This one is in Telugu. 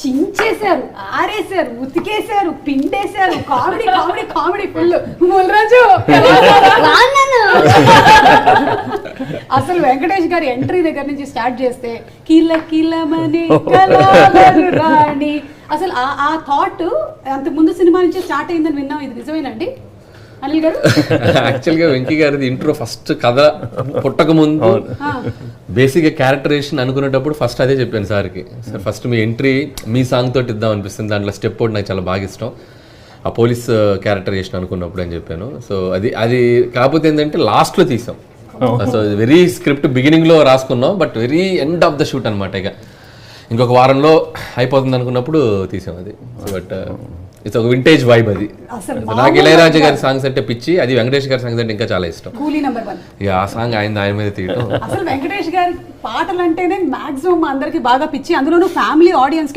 చించేశారు ఆరేశారు ఉతికేశారు పిండేశారు. Comedy comedy comedy full. Mulraju? బాగున్నాను అసలు వెంకటేష్ గారి ఎంట్రీ దగ్గర నుంచి స్టార్ట్ చేస్తే కిల కిలమని రాణి. అసలు ఆ ఆ థాట్ అంత ముందు సినిమా నుంచి స్టార్ట్ అయిందని విన్నాం. ఇది నిజమేనండి అనిల్ గారు? యాక్చువల్గా వెంకీ గారిది ఇంట్రో ఫస్ట్ కథ పుట్టక ముందు. బేసిక్గా క్యారెక్టరేషన్ అనుకునేటప్పుడు ఫస్ట్ అదే చెప్పాను సార్కి. సార్ ఫస్ట్ మీ ఎంట్రీ మీ సాంగ్ తోటి ఇద్దాం అనిపిస్తుంది. దాంట్లో స్టెప్ ఒకటి నాకు చాలా బాగా ఇష్టం. ఆ పోలీస్ క్యారెక్టర్ చేసిన అనుకున్నప్పుడు అని చెప్పాను. సో అది అది కాకపోతే ఏంటంటే లాస్ట్లో తీసాం. సో వెరీ స్క్రిప్ట్ బిగినింగ్లో రాసుకున్నాం. But very end of the shoot అనమాట ఇక. ఇంకొక వారంలో అయిపోతుంది అనుకున్నప్పుడు తీసాం అది బట్ ఇట్స్ ఒక వింటేజ్ వైబ్ అది. నాకు ఇళయరాజా గారి సాంగ్స్ అంటే పిచ్చి అది వెంకటేష్ గారి సాంగ్స్ అంటే ఇంకా చాలా ఇష్టం. ఇక ఆ సాంగ్ ఆయన ఆయన మీద తీయటం. అసలు వెంకటేష్ గారి పాటలు అంటేనే మాక్సిమం అందరికి బాగా పిచ్చి అందులోనూ ఫ్యామిలీ ఆడియన్స్